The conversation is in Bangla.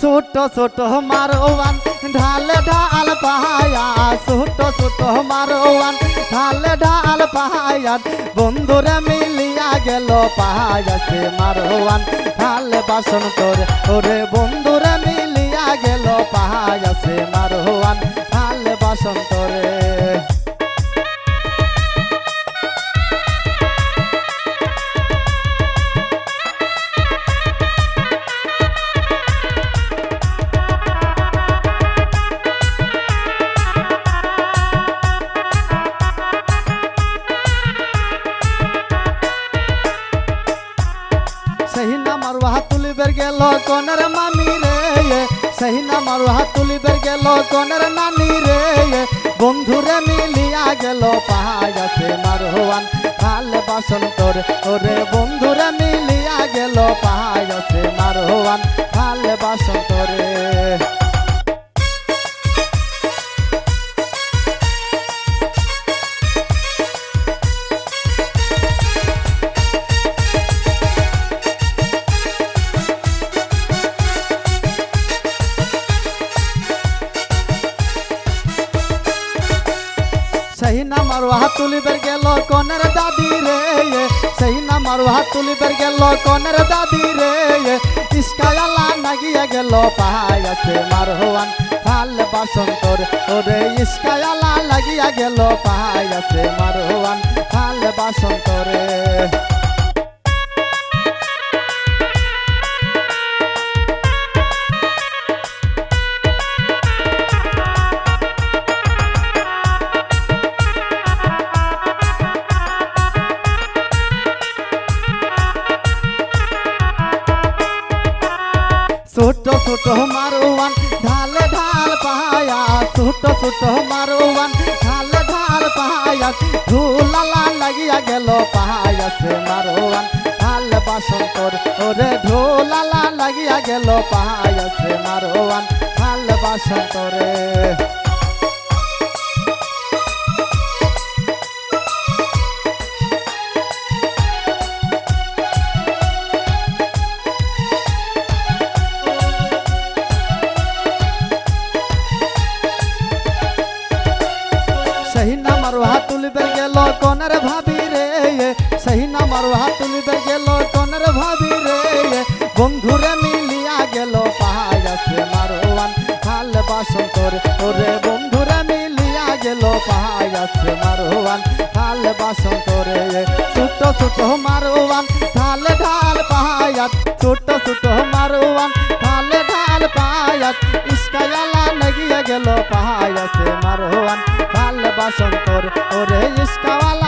ছোট ছোট মারোয়ান, ঢালে ঢাল পাহায়া। ছোট ছোট মারোয়ান, ঢালে ঢাল পাহায়ান বন্ধুরা মিলিয়া গেল পাহায়াতে মারোয়ান। ঢালে বাসন করে, ওরে বন্ধুরা মিলিয়া গেল পাহায়াতে মারোয়ান। ঢালে বাসন করে গেল কনের মামি রে সেই না মারু হাত তুলিবের গেল কনের নানি রে বন্ধুরে মিলিয়া গেল পাহাড়াতে মারোয়ান। খালে বাসন্তর তোর ওরে বন্ধুরে মিলিয়া গেল পাহাড়াতে মারোয়ান। সহি না মারু হাত তুলিবের গেল কনের দাদি রে। সহি না মারু হাত তুলিবের গেল কনের দাদি রে। ইস্কায়ালা নাগিয়া গেল পাহায়াতে মারহওয়ান খাল বাসন্তর। তোর ওরে ইস্কায়ালা লাগিয়া গেল পাহায়াতে মারহওয়ান খাল বাসন ছোট মারোয়ান, ঢালে ঢাল পাহায়া, ছোট ছোট মারোয়ান, ঢাল ঢাল পাহায়া ঢোলালা লাগিয়া গেল পাহায়া সে মারোয়ান, ঢাল বাসন তোর ওরে ঢোলালা লাগিয়া গেল পাহায়া সে মারোয়ান, ঢাল বাসন তোরে সহি না মারো হাত তুলিবে গেল কনের ভাবি রে। সহি না মারো হাত তুলিবে গেল কনের ভাবি রে। বন্ধুরে মিলিয়া গেল পাহায়াছে মারোয়ান খাল বাসন তোর ওরে বন্ধুরে মিলিয়া গেল পাহায়াছে মারোয়ান খাল বাসন তোরে ছোট ছোট মারোয়ান ঢাল ঢাল পাহায়াত ছোট ছোট মারোয়ান ঢাল ঢাল পাহায়াত ইস্কায়ালা নগিয়া গেল পাহায়াতে মারোয়ান। বাসন্তর ওরে ইস্কাওয়ালা।